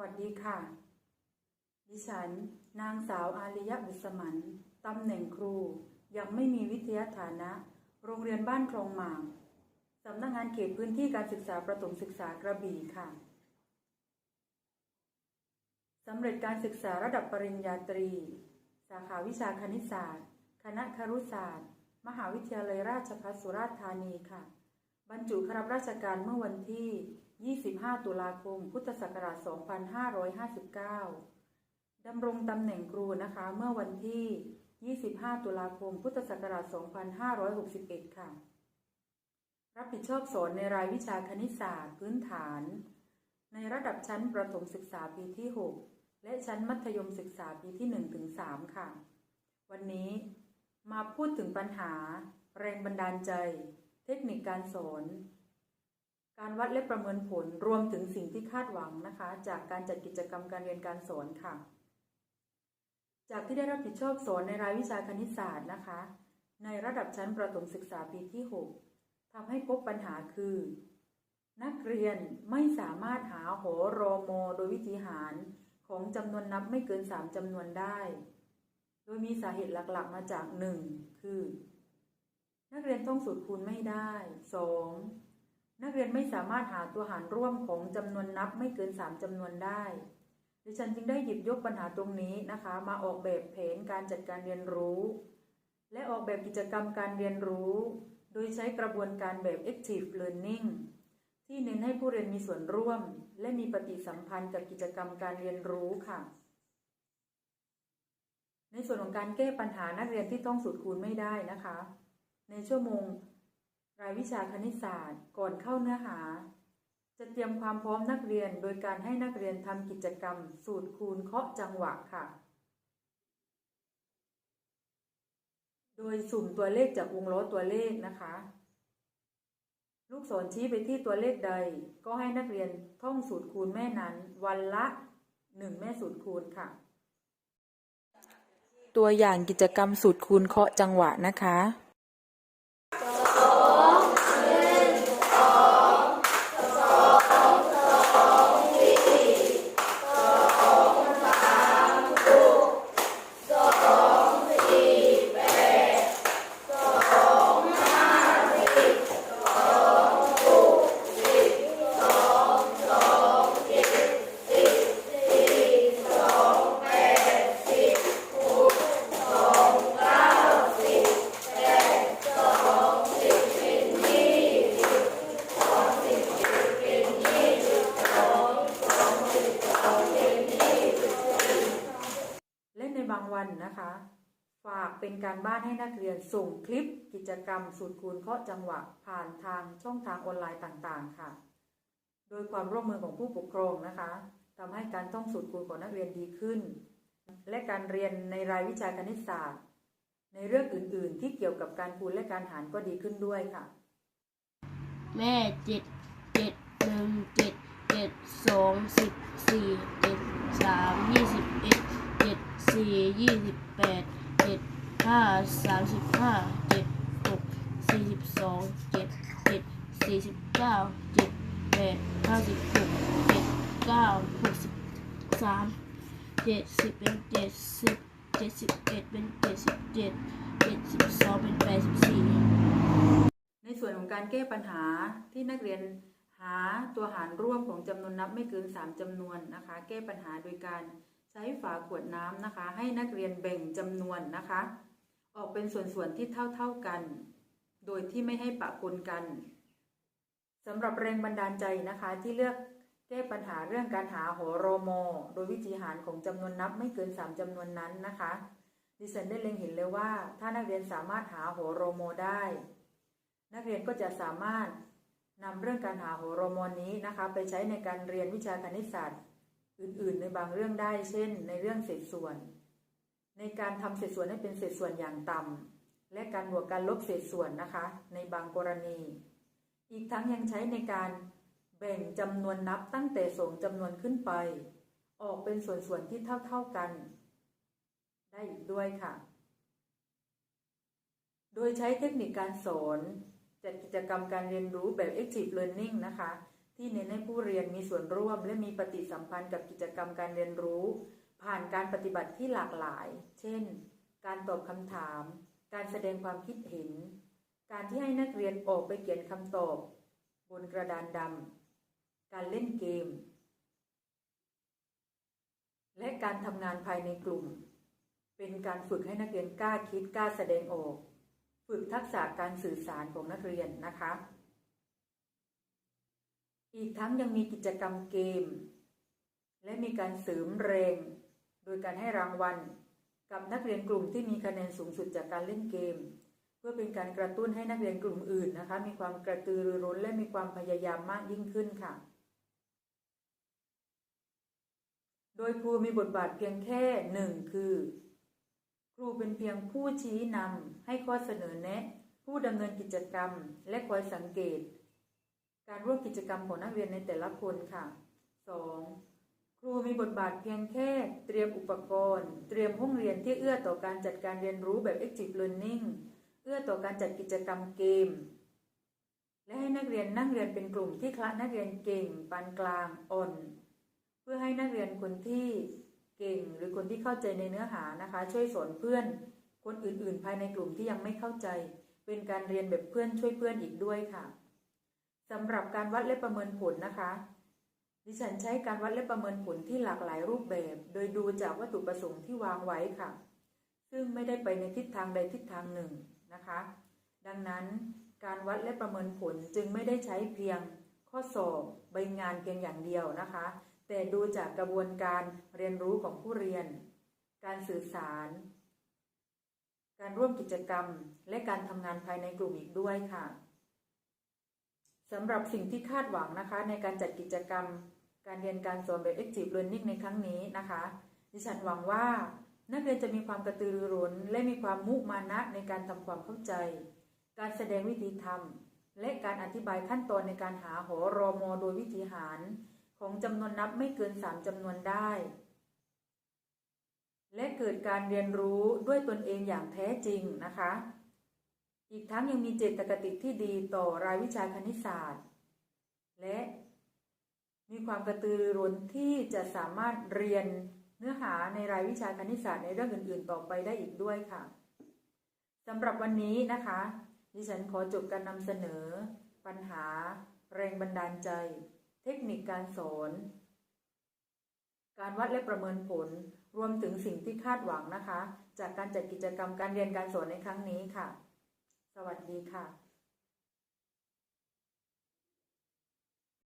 วัสดีค่ะ ดิฉัน นางสาวอาริยะบุษมันตำแหน่งครู ยังไม่มีวิทยาฐานะ โรงเรียนบ้านคลองหมางสำนักงานเขตพื้นที่การศึกษาประถมศึกษากระบี่ค่ะสำเร็จการศึกษาระดับปริญญาตรี สาขาวิชาคณิตศาสตร์ คณะครุศาสตร์ มหาวิทยาลัยราชภัฏสุราษฎร์ธานีค่ะ บรรจุเข้ารับราชการเมื่อวันที่ 25 ตุลาคม พุทธศักราช 2559 ดำรงตำแหน่งครูนะคะ เมื่อวันที่ 25 ตุลาคม พุทธศักราช 2561 ค่ะ รับผิดชอบสอนในรายวิชาคณิตศาสตร์พื้นฐาน ในระดับชั้นประถมศึกษาปีที่ 6 และชั้นมัธยมศึกษาปีที่ 1-3 ค่ะ วันนี้มาพูดถึงปัญหา แรงบันดาลใจ เทคนิคการสอน การวัดและประเมินผลรวมถึงสิ่งที่คาดหวังนะคะ จากการจัดกิจกรรมการเรียนการสอนค่ะ จากที่ได้รับผิดชอบสอนในรายวิชาคณิตศาสตร์นะคะ ในระดับชั้นประถมศึกษาปีที่ 6ทำให้พบปัญหาคือ นักเรียนไม่สามารถหาโหรอมอโดยวิธีหารของจำนวนนับไม่เกิน 3จำนวนได้ โดยมีสาเหตุหลักๆมาจาก 1. คือ นักเรียนท่องสูตรคูณไม่ได้ 2. นักเรียนไม่สามารถหาตัวหารร่วมของจำนวนนับไม่เกิน 3จำนวนได้ ดิฉันจึงได้หยิบยกปัญหาตรงนี้นะคะ มาออกแบบแผนการจัดการเรียนรู้ และออกแบบกิจกรรมการเรียนรู้ โดยใช้กระบวนการแบบ active learning ที่เน้นให้ผู้เรียนมีส่วนร่วม และมีปฏิสัมพันธ์กับกิจกรรมการเรียนรู้ค่ะ ในส่วนของการแก้ปัญหานักเรียนที่ต้องสูตรคูณไม่ได้นะคะ ในชั่วโมง รายวิชาคณิตศาสตร์ก่อนเข้าเนื้อหา จะเตรียมความพร้อมนักเรียนโดยการให้นักเรียนทำกิจกรรม สูตรคูณเคาะจังหวะค่ะ โดยสุ่มตัวเลขจากวงล้อตัวเลขนะคะ ลูกศรชี้ไปที่ตัวเลขใด ก็ให้นักเรียนท่องสูตรคูณแม่นั้น วันละหนึ่งแม่สูตรคูณค่ะตัวอย่างกิจกรรมสูตรคูณเคาะจังหวะนะคะและ นบางวันนะคะ ฝากเป็นการบ้านให้นักเรียนส่งคลิปกิจกรรมสูตรคูณเคาะจังหวะผ่านทางช่องทางออนไลน์ต่างๆ ค่ะ โดยความร่วมมือของผู้ปกครองนะคะทำให้การท่องสูตรคูณของนักเรียนดีขึ้น และการเรียนในรายวิชาคณิตศาสตร์ ในเรื่องอื่นๆ ที่เกี่ยวกับการคูณและการหารก็ดีขึ้นด้วยค่ะ แม่เจ็ดเจ็ดหนึ่งเจ็ดเจ็ดสองสิบสี่เจ็ดสามยี่สิบเอ็ด สี่ยี่สิบแปดเจ็ดห้าสามสิบห้าเจ็ดหกสี่สิบสองเจ็ดเจ็ดสี่สิบเก้าเจ็ดแปดห้าสิบหกเจ็ดเก้าหกสิบสามเจ็ดสิบเป็นเจ็ดสิบเจ็ดสิบเอ็ดเป็นเจ็ดสิบเจ็ดเจ็ดสิบสองเป็นแปดสิบสี่ในส่วนของการแก้ปัญหาที่นักเรียนหาตัวหารร่วมของจำนวนนับไม่เกิน 3จำนวนนะคะ แก้ปัญหาโดยการ ช้ฝาขวดน้ำนะคะ ให้นักเรียนแบ่งจำนวนนะคะ ออกเป็นส่วนๆที่เท่าๆกัน โดยที่ไม่ให้ปะปนกันสำหรับแรงบันดาลใจนะคะที่เลือกแก้ปัญหาเรื่องการหาโหรโม โดยวิธีหารของจำนวนนับไม่เกิน 3จำนวนนั้นนะคะ ดิฉันได้เล็งเห็นเลยว่า ถ้านักเรียนสามารถหาโหรโมได้ นักเรียนก็จะสามารถนำเรื่องการหาโหรโมนนี้นะคะ ไปใช้ในการเรียนวิชาคณิตศาสตร์ อื่นๆ ในบางเรื่องได้ เช่น ในเรื่องเศษส่วน ในการทำเศษส่วนให้เป็นเศษส่วนอย่างต่ำและการบวกการลบเศษส่วนนะคะ ในบางกรณี อีกทั้งยังใช้ในการแบ่งจำนวนนับตั้งแต่สองจำนวนขึ้นไป ออกเป็นส่วนๆที่เท่าๆกัน ได้อีกด้วยค่ะ โดยใช้เทคนิคการสอนจัดกิจกรรมการเรียนรู้แบบ active learning นะคะ ที่เน้นให้ผู้เรียนมีส่วนร่วม และมีปฏิสัมพันธ์กับกิจกรรมการเรียนรู้ ผ่านการปฏิบัติที่หลากหลาย เช่น การตอบคำถาม การแสดงความคิดเห็น การที่ให้นักเรียนออกไปเขียนคำตอบ บนกระดานดำการเล่นเกม และการทำงานภายในกลุ่ม เป็นการฝึกให้นักเรียนกล้าคิดกล้าแสดงออก ฝึกทักษะการสื่อสารของนักเรียนนะคะ อีกทั้งยังมีกิจกรรมเกม และมีการเสริมแรง โดยการให้รางวัล กับนักเรียนกลุ่มที่มีคะแนนสูงสุดจากการเล่นเกม เพื่อเป็นการกระตุ้นให้นักเรียนกลุ่มอื่นนะคะ มีความกระตือรือร้นและมีความพยายามมากยิ่งขึ้นค่ะ โดยครูมีบทบาทเพียงแค่หนึ่งคือ ครูเป็นเพียงผู้ชี้นำให้ข้อเสนอแนะ ผู้ดำเนินกิจกรรม และคอยสังเกต การร่วมกิจกรรมของนักเรียนในแต่ละคนค่ะ 2. ครูมีบทบาทเพียงแค่เตรียมอุปกรณ์ เตรียมห้องเรียนที่เอื้อต่อการจัดการเรียนรู้แบบ active learning เอื้อต่อการจัดกิจกรรมเกม และให้นักเรียนนั่งเรียนเป็นกลุ่มที่คละนักเรียนเก่ง ปานกลาง อ่อน เพื่อให้นักเรียนคนที่เก่งหรือคนที่เข้าใจในเนื้อหานะคะ ช่วยสอนเพื่อน คนอื่นๆ ภายในกลุ่มที่ยังไม่เข้าใจ เป็นการเรียนแบบเพื่อนช่วยเพื่อนอีกด้วยค่ะ สำหรับการวัดและประเมินผลนะคะ ดิฉันใช้การวัดและประเมินผลที่หลากหลายรูปแบบ โดยดูจากวัตถุประสงค์ที่วางไว้ค่ะ ซึ่งไม่ได้ไปในทิศทางใดทิศทางหนึ่งนะคะ ดังนั้นการวัดและประเมินผลจึงไม่ได้ใช้เพียง ข้อสอบใบงานเพียงอย่างเดียวนะคะ แต่ดูจากกระบวนการเรียนรู้ของผู้เรียน การสื่อสาร การร่วมกิจกรรม และการทำงานภายในกลุ่มอีกด้วยค่ะ สำหรับสิ่งที่คาดหวังนะคะ ในการจัดกิจกรรม การเรียนการสอนแบบ Active Learning ในครั้งนี้นะคะ ดิฉันหวังว่า นักเรียนจะมีความกระตือรือร้น และมีความมุมานะในการทำความเข้าใจ การแสดงวิธีทำและการอธิบายขั้นตอนในการหาหอรอมอโดยวิธีหาร ของจำนวนนับไม่เกิน 3จำนวนได้ และเกิดการเรียนรู้ด้วยตนเองอย่างแท้จริงนะคะ อีกทั้งยังมีเจตคติที่ดีต่อรายวิชาคณิตศาสตร์ และมีความกระตือรือร้นที่จะสามารถเรียนเนื้อหาในรายวิชาคณิตศาสตร์ในเรื่องอื่น ๆ ต่อไปได้อีกด้วยค่ะสำหรับวันนี้นะคะ ดิฉันขอจบการนำเสนอ ปัญหา แรงบันดาลใจ เทคนิคการสอน การวัดและประเมินผล รวมถึงสิ่งที่คาดหวังนะคะ จากการจัดกิจกรรมการเรียนการสอนในครั้งนี้ค่ะ สวัสดีค่ะ